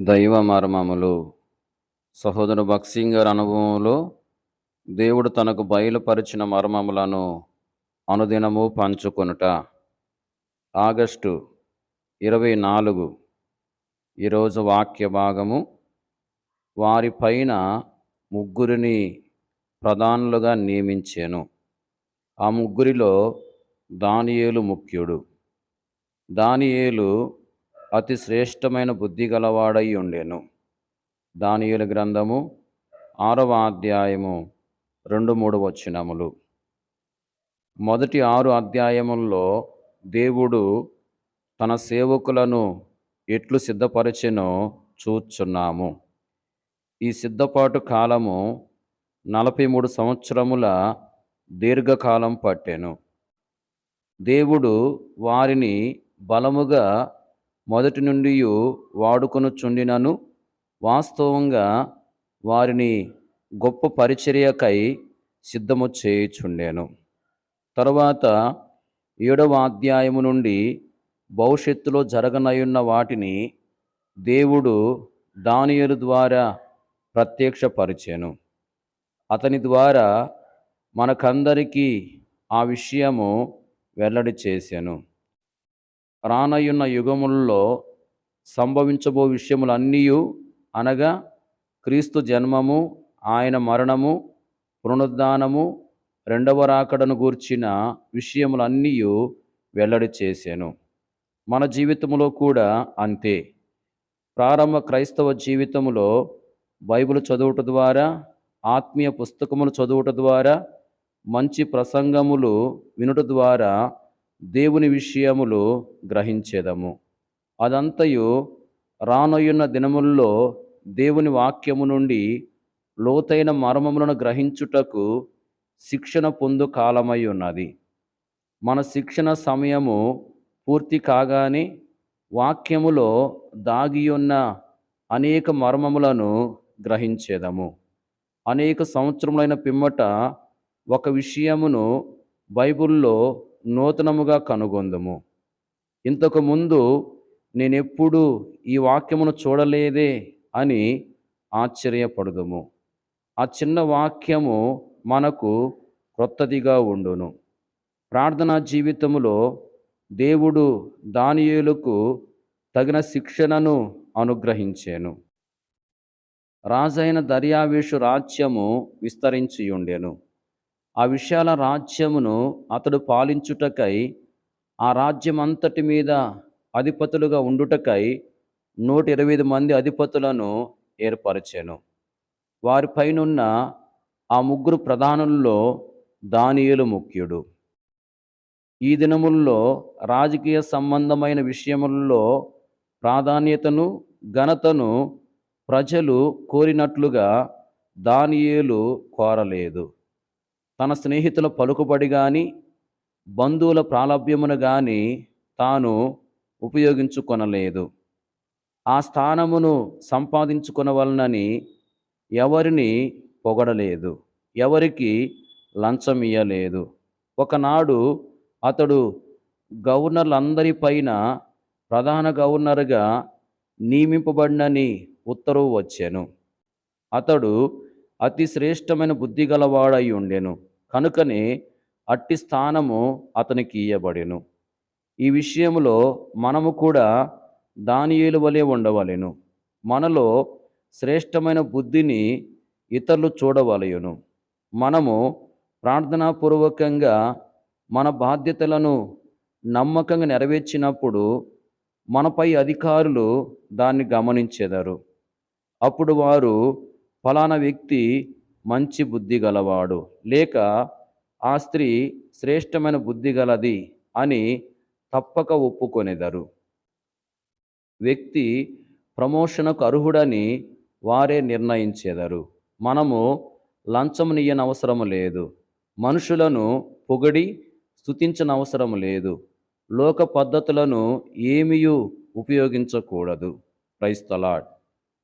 దైవ మర్మములు. సహోదరు భక్సింగ్ గారి అనుభవంలో దేవుడు తనకు బయలుపరిచిన మర్మములను అనుదినము పంచుకొనుట. ఆగస్టు ఇరవై నాలుగు ఈరోజు వాక్య భాగము. వారిపైన ముగ్గురిని ప్రధానులుగా నియమించాను. ఆ ముగ్గురిలో దానియేలు ముఖ్యుడు. దానియేలు అతి శ్రేష్టమైన బుద్ధి గలవాడై ఉండెను. దానియుల గ్రంథము ఆరవ అధ్యాయము రెండు మూడు వచ్చినములు మొదటి ఆరు అధ్యాయముల్లో దేవుడు తన సేవకులను ఎట్లు సిద్ధపరిచెనో చూచున్నాము. ఈ సిద్ధపాటు కాలము నలభై మూడు సంవత్సరముల దీర్ఘకాలం పట్టెను. దేవుడు వారిని బలముగా మొదటి నుండి వాడుకొనుచుండినను. వాస్తవంగా వారిని గొప్ప పరిచర్యకై సిద్ధము చేయుచుండెను. తరువాత ఏడవ అధ్యాయము నుండి భవిష్యత్తులో జరగనయున్న వాటిని దేవుడు దానియేలు ద్వారా ప్రత్యక్షపరిచాను. అతని ద్వారా మనకందరికీ ఆ విషయము వెల్లడి చేశాను రానయ్యున్న యుగములలో సంభవించబో విషయములన్నీ అనగా క్రీస్తు జన్మము ఆయన మరణము పునరుద్ధానము రెండవ రాకడను గూర్చిన విషయములన్నీ వెల్లడి చేశాను మన జీవితంలో కూడా అంతే. ప్రారంభ క్రైస్తవ జీవితంలో బైబిల్ చదువుట ద్వారా ఆత్మీయ పుస్తకములు చదువుట ద్వారా మంచి ప్రసంగములు వినుట ద్వారా దేవుని విషయములు గ్రహించేదము. అదంతయు రానయ్యున్న దినముల్లో దేవుని వాక్యము నుండి లోతైన మర్మములను గ్రహించుటకు శిక్షణ పొందు కాలమై ఉన్నది. మన శిక్షణ సమయము పూర్తి కాగానే వాక్యములో దాగియున్న అనేక మర్మములను గ్రహించేదము. అనేక సంవత్సరములైన పిమ్మట ఒక విషయమును బైబిల్లో నూతనముగా కనుగొందము. ఇంతకు ముందు నేనెప్పుడు ఈ వాక్యమును చూడలేదే అని ఆశ్చర్యపడదుము. ఆ చిన్న వాక్యము మనకు క్రొత్తదిగా ఉండును. ప్రార్థనా జీవితములో దేవుడు దానియులకు తగిన శిక్షణను అనుగ్రహించాను. రాజైన దర్యావేషు రాజ్యము విస్తరించి ఉండెను ఆ విశాల రాజ్యమును అతడు పాలించుటకై ఆ రాజ్యం అంతటి మీద అధిపతులుగా ఉండుటకై నూట ఇరవై ఐదు మంది అధిపతులను ఏర్పరిచాను. వారిపైనున్న ఆ ముగ్గురు ప్రధానుల్లో దానియులు ముఖ్యుడు. ఈ దినముల్లో రాజకీయ సంబంధమైన విషయముల్లో ప్రాధాన్యతను ఘనతను ప్రజలు కోరినట్లుగా దానియేలు కోరలేదు. తన స్నేహితుల పలుకుబడి కానీ బంధువుల ప్రాలభ్యమును కానీ తాను ఉపయోగించుకొనలేదు. ఆ స్థానమును సంపాదించుకొనవలనని ఎవరిని పొగడలేదు. ఎవరికి లంచం ఇయ్యలేదు ఒకనాడు అతడు గవర్నర్లందరిపైన ప్రధాన గవర్నర్గా నియమింపబడినని ఉత్తర్వు వచ్చాను. అతడు అతి శ్రేష్టమైన బుద్ధి గలవాడై ఉండెను. కనుకనే అట్టి స్థానము అతనికి ఇయ్యబడెను. ఈ విషయంలో మనము కూడా దానియేలు వలె ఉండవలెను. మనలో శ్రేష్టమైన బుద్ధిని ఇతరులు చూడవలయును మనము ప్రార్థనాపూర్వకంగా మన బాధ్యతలను నమ్మకంగా నెరవేర్చినప్పుడు మనపై అధికారులు దాన్ని గమనించేదారు. అప్పుడు వారు ఫలానా వ్యక్తి మంచి బుద్ధి గలవాడు. లేక ఆ స్త్రీ శ్రేష్టమైన బుద్ధి గలది అని తప్పక ఒప్పుకొనేదరు. వ్యక్తి ప్రమోషన్కు అర్హుడని వారే నిర్ణయించేదరు. మనము లంచమునియనవసరము లేదు. మనుషులను పొగడి స్థుతించనవసరం లేదు. లోక పద్ధతులను ఏమీ ఉపయోగించకూడదు. క్రైస్తలాడ్